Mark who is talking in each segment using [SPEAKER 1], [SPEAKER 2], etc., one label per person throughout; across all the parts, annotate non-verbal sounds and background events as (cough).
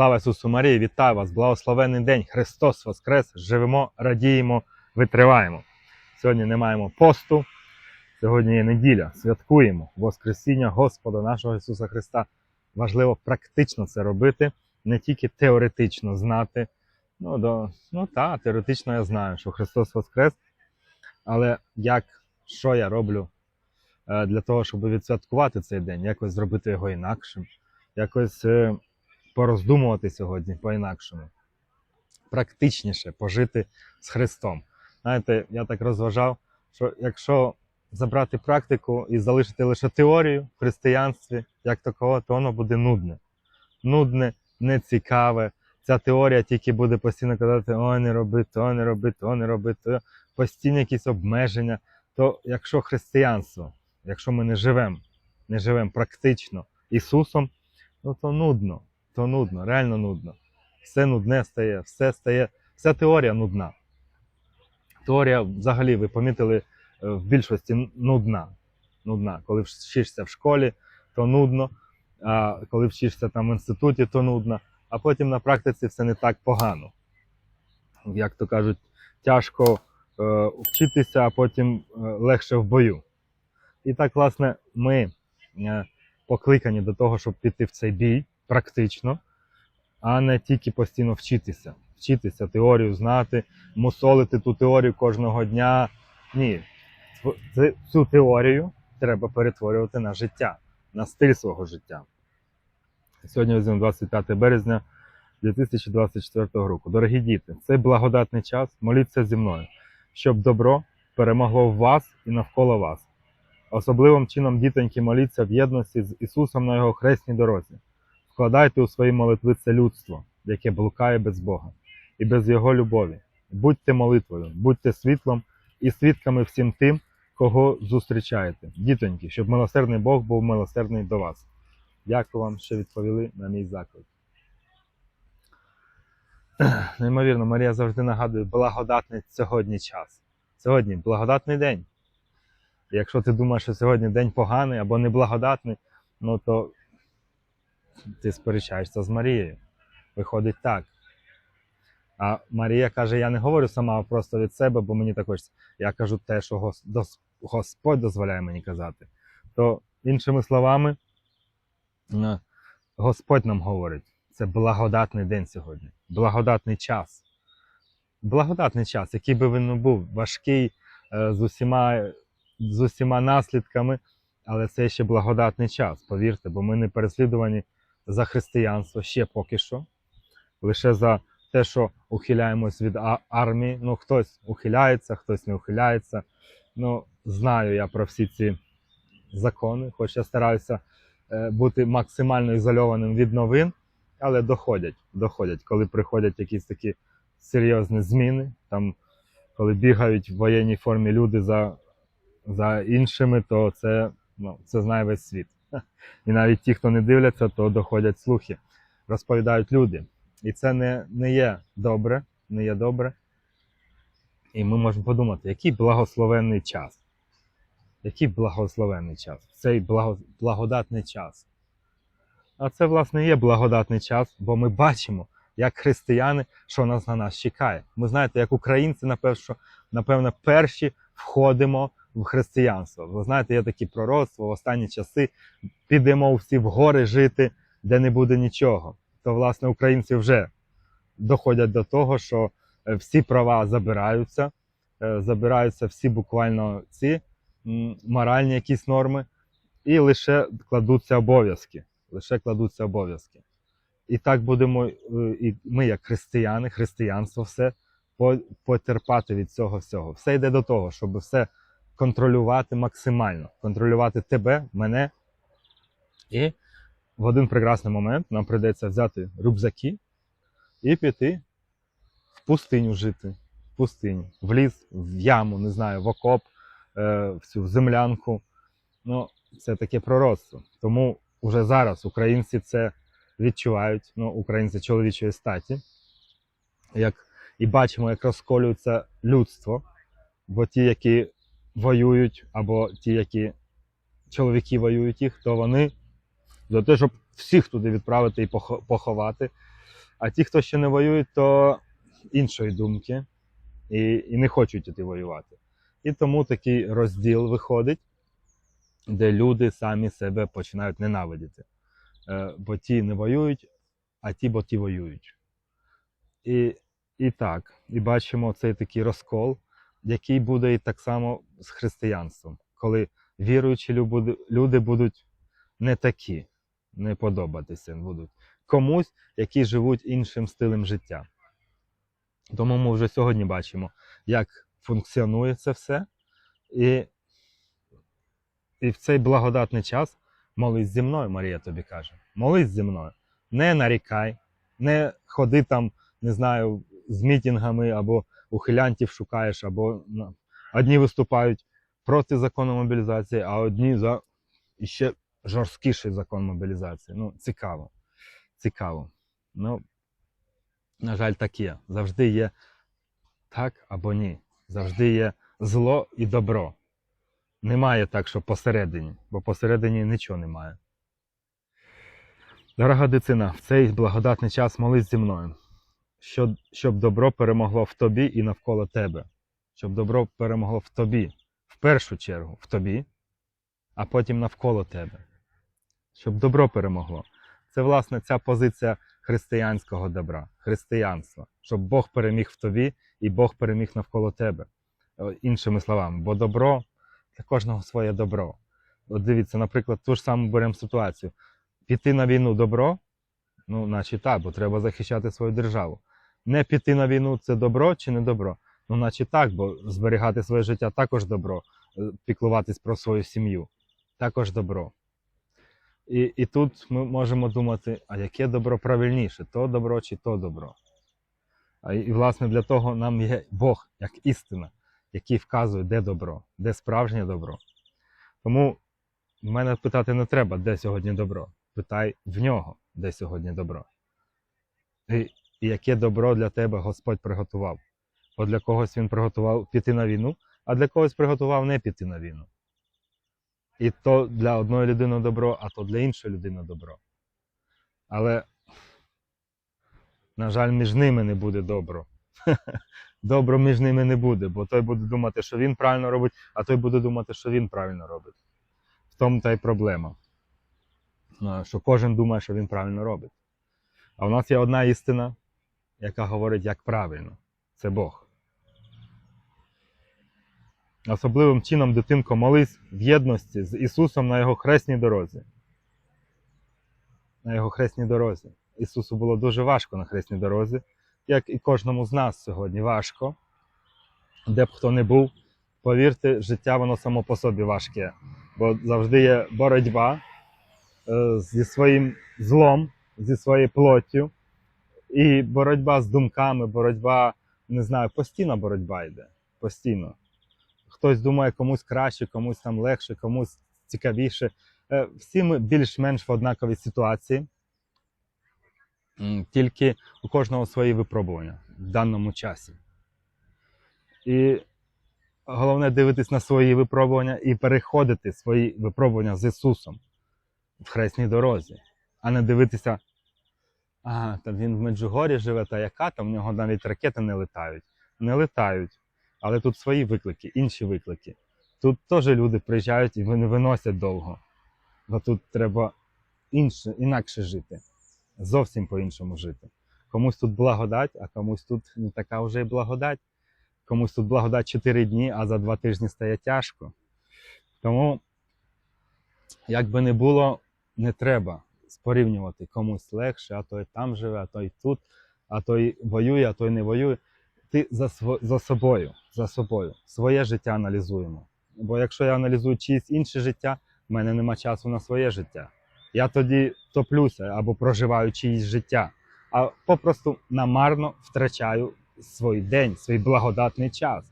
[SPEAKER 1] Слава Ісусу Марії! Вітаю вас! Благословенний день! Христос Воскрес! Живемо, радіємо, витриваємо. Сьогодні не маємо посту. Сьогодні є неділя. Святкуємо Воскресіння Господа нашого Ісуса Христа. Важливо практично це робити, не тільки теоретично знати. Ну, до, ну так, теоретично я знаю, що Христос Воскрес. Але як, що я роблю е, для того, щоб відсвяткувати цей день, якось зробити його інакшим, якось е, пороздумувати сьогодні по-інакшому, практичніше пожити з Христом. Знаєте, я так розважав, що якщо забрати практику і залишити лише теорію в християнстві, як такого, то воно буде нудне. Нудне, нецікаве. Ця теорія тільки буде постійно казати, ой, не роби то, не роби то, не роби то, постійні якісь обмеження. То якщо християнство, якщо ми не живемо, не живемо практично Ісусом, ну то нудно, то нудно, реально нудно. Все нудне стає, все стає, вся теорія нудна. Теорія, взагалі, ви помітили, е, в більшості нудна. нудна. Коли вчишся в школі, то нудно, а коли вчишся там в інституті, то нудно, а потім на практиці все не так погано. Як то кажуть, тяжко е, вчитися, а потім е, легше в бою. І так, власне, ми е, покликані до того, щоб піти в цей бій практично, а не тільки постійно вчитися. Вчитися, теорію знати, мусолити ту теорію кожного дня. Ні, цю теорію треба перетворювати на життя, на стиль свого життя. Сьогодні візьмемо 25 березня 2024 року. Дорогі діти, цей благодатний час моліться зі мною, щоб добро перемогло в вас і навколо вас. Особливим чином, дітоньки, моліться в єдності з Ісусом на його хресній дорозі. Вкладайте у свої молитви це людство, яке блукає без Бога і без Його любові. Будьте молитвою, будьте світлом і свідками всім тим, кого зустрічаєте. Дітоньки, щоб милосердний Бог був милосердний до вас. Дякую вам, що відповіли на мій заклик. (clears throat) Неймовірно, Марія завжди нагадує благодатний сьогодні час. Сьогодні благодатний день. Якщо ти думаєш, що сьогодні день поганий або неблагодатний, ну то ти сперечаєшся з Марією. Виходить так. А Марія каже: я не говорю сама просто від себе, бо мені також я кажу те, що Господь дозволяє мені казати. То, іншими словами, е, Господь нам говорить, це благодатний день сьогодні, благодатний час. Благодатний час, який би він не був, важкий е, з усіма, з усіма наслідками, але це ще благодатний час, повірте, бо ми не переслідувані за християнство ще поки що, лише за те, що ухиляємось від армії. Ну, хтось ухиляється, хтось не ухиляється. Ну, знаю я про всі ці закони, хоч я стараюся е, бути максимально ізольованим від новин, але доходять, доходять, коли приходять якісь такі серйозні зміни, там, коли бігають в воєнній формі люди за, за іншими, то це, ну, це знає весь світ. (laughs) І навіть ті, хто не дивляться, то доходять слухи, розповідають люди. І це не, не є добре, не є добре. І ми можемо подумати, який благословенний час. Який благословенний час, цей благо, благодатний час. А це, власне, є благодатний час, бо ми бачимо, як християни, що нас на нас чекає. Ми знаєте, як українці, напевно, напевно, перші входимо в християнство. Ви знаєте, є такі пророцтва в останні часи. Підемо всі в гори жити, де не буде нічого. То, власне, українці вже доходять до того, що е, всі права забираються, е, забираються всі буквально ці моральні якісь норми, і лише кладуться обов'язки. Лише кладуться обов'язки. І так будемо, е, і ми, як християни, християнство, все потерпати від цього всього. Все йде до того, щоб все контролювати максимально, контролювати тебе, мене. І в один прекрасний момент нам прийдеться взяти рюкзаки і піти в пустиню жити. В пустиню, в ліс, в яму, не знаю, в окоп, е, в цю землянку. Ну, це таке пророцтво. Тому вже зараз українці це відчувають, ну, українці чоловічої статі, як, і бачимо, як розколюється людство, бо ті, які воюють, або ті, які чоловіки воюють їх, то вони за те, щоб всіх туди відправити і поховати. А ті, хто ще не воюють, то іншої думки і, і не хочуть іти воювати. І тому такий розділ виходить, де люди самі себе починають ненавидіти. Е, бо ті не воюють, а ті, бо ті воюють. І, і так, і бачимо цей такий розкол, який буде і так само з християнством, коли віруючі люди, будуть не такі, не подобатися будуть комусь, які живуть іншим стилем життя. Тому ми вже сьогодні бачимо, як функціонує це все. І, і в цей благодатний час молись зі мною, Марія тобі каже. Молись зі мною. Не нарікай, не ходи там, не знаю, з мітингами або ухилянтів шукаєш, або одні виступають проти закону мобілізації, а одні за ще жорсткіший закон мобілізації. Ну, цікаво. Цікаво. Ну, на жаль, так є. Завжди є так або ні. Завжди є зло і добро. Немає так, що посередині, бо посередині нічого немає. Дорога дитина, в цей благодатний час молись зі мною, щоб, добро перемогло в тобі і навколо тебе. Щоб добро перемогло в тобі, в першу чергу в тобі, а потім навколо тебе. Щоб добро перемогло. Це, власне, ця позиція християнського добра, християнства, щоб Бог переміг в тобі і Бог переміг навколо тебе. Е, Іншими словами, бо добро для кожного своє добро. От дивіться, наприклад, ту ж саму беремо ситуацію. Піти на війну добро, ну, значить так, бо треба захищати свою державу. Не піти на війну це добро чи не добро? Ну, значить так, бо зберігати своє життя також добро, Е, піклуватись про свою сім'ю також добро. І, і тут ми можемо думати, а яке добро правильніше, то добро чи то добро. А, і, власне, для того нам є Бог як істина, який вказує, де добро, де справжнє добро. Тому мене питати не треба, де сьогодні добро. Питай в нього, де сьогодні добро. І, і яке добро для тебе Господь приготував. Бо для когось він приготував піти на війну, а для когось приготував не піти на війну. І то для одної людини добро, а то для іншої людини добро. Але, на жаль, між ними не буде добро. (laughs) Добро між ними не буде, бо той буде думати, що він правильно робить, а той буде думати, що він правильно робить. В тому та й проблема. Що кожен думає, що він правильно робить. А у нас є одна істина, яка говорить, як правильно. Це Бог. Особливим чином, дитинко, молись в єдності з Ісусом на Його хресній дорозі. На Його хресній дорозі. Ісусу було дуже важко на хресній дорозі, як і кожному з нас сьогодні важко. Де б хто не був, повірте, життя воно само по собі важке. Бо завжди є боротьба е, зі своїм злом, зі своєю плоттю, і боротьба з думками, боротьба, не знаю, постійна боротьба йде. Постійно хтось думає комусь краще, комусь там легше, комусь цікавіше. Е, Всі ми більш-менш в однаковій ситуації, тільки у кожного свої випробування в даному часі. І головне дивитись на свої випробування і переходити свої випробування з Ісусом в хресній дорозі, а не дивитися, а, там він в Меджугорі живе, та яка там в нього навіть ракети не летають. Не летають. Але тут свої виклики, інші виклики. Тут теж люди приїжджають і вони виносять довго. Бо тут треба інше, інакше жити. Зовсім по-іншому жити. Комусь тут благодать, а комусь тут не така вже й благодать. Комусь тут благодать 4 дні, а за 2 тижні стає тяжко. Тому, як би не було, не треба спорівнювати комусь легше, а той там живе, а той тут, а той воює, а той не воює ти за, за собою, за собою, своє життя аналізуємо. Бо якщо я аналізую чиїсь інше життя, в мене нема часу на своє життя. Я тоді топлюся або проживаю чиїсь життя, а попросту намарно втрачаю свій день, свій благодатний час.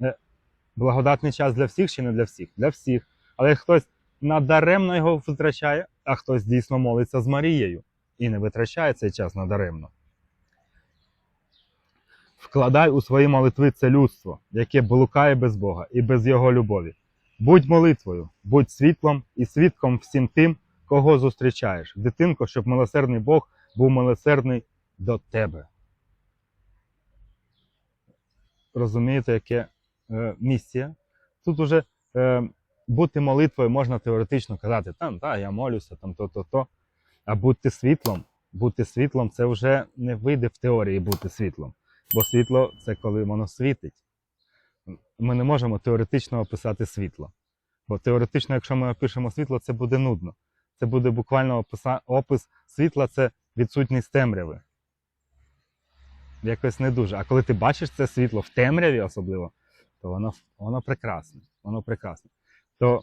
[SPEAKER 1] Е, Благодатний час для всіх чи не для всіх? Для всіх. Але хтось надаремно його витрачає, а хтось дійсно молиться з Марією і не витрачає цей час надаремно. Вкладай у свої молитви це людство, яке блукає без Бога і без Його любові. Будь молитвою, будь світлом і свідком всім тим, кого зустрічаєш. Дитинко, щоб милосердний Бог був милосердний до тебе. Розумієте, яке е, місія? Тут уже е, бути молитвою можна теоретично казати, там, та, я молюся, там то-то, то. А бути світлом, бути світлом це вже не вийде в теорії бути світлом. Бо світло це коли воно світить. Ми не можемо теоретично описати світло. Бо теоретично, якщо ми опишемо світло, це буде нудно. Це буде буквально описа- опис світла це відсутність темряви. Якось не дуже. А коли ти бачиш це світло в темряві особливо, то воно, воно прекрасне. Воно прекрасне. То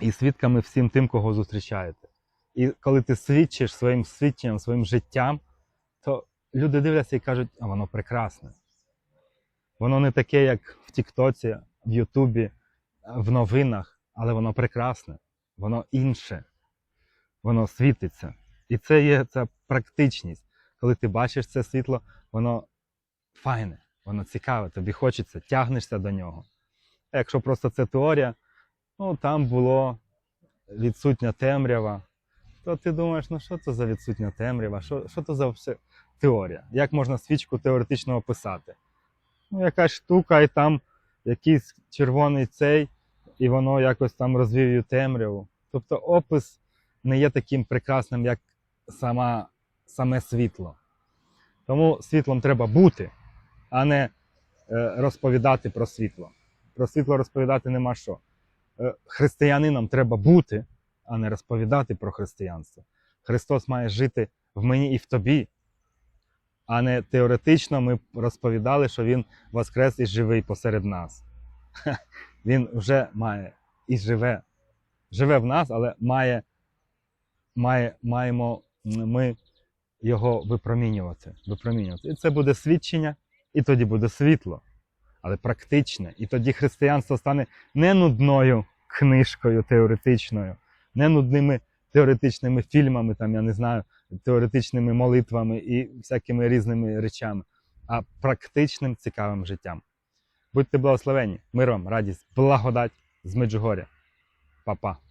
[SPEAKER 1] і свідками всім тим, кого зустрічаєте. І коли ти свідчиш своїм свідченням, своїм життям, то люди дивляться і кажуть, а воно прекрасне. Воно не таке, як в Тіктоці, в Ютубі, в новинах, але воно прекрасне, воно інше, воно світиться. І це є ця практичність. Коли ти бачиш це світло, воно файне, воно цікаве, тобі хочеться, тягнешся до нього. А якщо просто це теорія, ну там було відсутня темрява, то ти думаєш, ну що це за відсутня темрява? Що, що це за теорія? Як можна свічку теоретично описати? Ну, якась штука, і там якийсь червоний цей, і воно якось там розвіює темряву. Тобто опис не є таким прекрасним, як сама, саме світло. Тому світлом треба бути, а не е, розповідати про світло. Про світло розповідати нема що. Е, християнином треба бути, а не розповідати про християнство. Христос має жити в мені і в тобі, а не теоретично ми розповідали, що Він воскрес і живий посеред нас. (laughs) Він вже має і живе. Живе в нас, але має, має, маємо ми його випромінювати, випромінювати. І це буде свідчення, і тоді буде світло, але практичне. І тоді християнство стане не нудною книжкою теоретичною, не нудними теоретичними фільмами, там, я не знаю, теоретичними молитвами і всякими різними речами, а практичним цікавим життям. Будьте благословені, миром, радість, благодать з Меджугоря. Па-па.